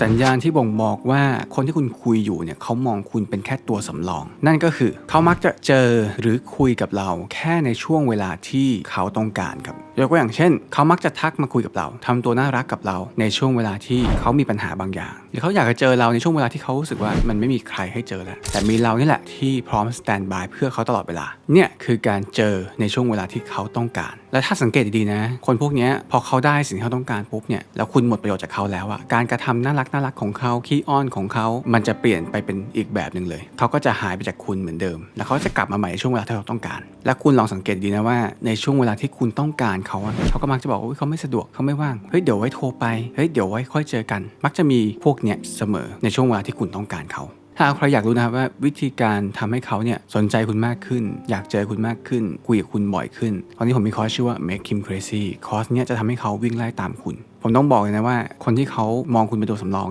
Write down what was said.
สัญญาณที่บ่งบอกว่าคนที่คุณคุยอยู่เนี่ยเขามองคุณเป็นแค่ตัวสำรอง นั่นก็คือเขามักจะเจอหรือคุยกับเราแค่ในช่วงเวลาที่เขาต้องการครับยกตัวอย่างเช่น เขามักจะทักมาคุยกับเราทำตัวน่ารักกับเราในช่วงเวลาที่เขามีปัญหาบางอย่าง หรือเขาอยากจะเจอเราในช่วงเวลาที่เขารู้สึกว่ามันไม่มีใครให้เจอแล้วแต่มีเรานี่แหละที่พร้อมสแตนบายเพื่อเขาตลอดเวลาเนี่ยคือการเจอในช่วงเวลาที่เขาต้องการ และถ้าสังเกตดีๆนะ คนพวกนี้พอเขาได้สิ่งที่เขาต้องการปุ๊บเนี่ยแล้วคุณหมดประโยชน์จากเขาแล้วอะการกระทำน่ารักน่ารักของเขาขี้อ้อนของเขา มันจะเปลี่ยนไปเป็นอีกแบบหนึ่งเลย เขาก็จะหายไปจากคุณเหมือนเดิม แล้วเขาจะกลับมาใหม่ในช่วงเวลาที่เราต้องการ และคุณลองสังเกตดีนะว่าในช่วงเวลาที่คุณต้องการเขาอะเขาก็มักจะบอกว่าเขาไม่สะดวกเขาไม่ว่างเฮ้ยเดี๋ยวไว้โทรไปเฮ้ยเดี๋ยวไว้ค่อยเจอกัน มักจะมีพวกเนี้ยเสมอในช่วงเวลาที่คุณต้องการเขา ถ้าใครอยากรู้นะครับว่าวิธีการทำให้เขาเนี่ยสนใจคุณมากขึ้น อยากเจอคุณมากขึ้นคุยกับคุณบ่อยขึ้น ตอนนี้ผมมีคอร์สชื่อว่า make him crazy คอร์สเนี้ยจะทำให้เขาวิ่งไล่ตามคุณ ผมต้องบอกเลยนะว่า คนที่เขามองคุณเป็นตัวสำรอง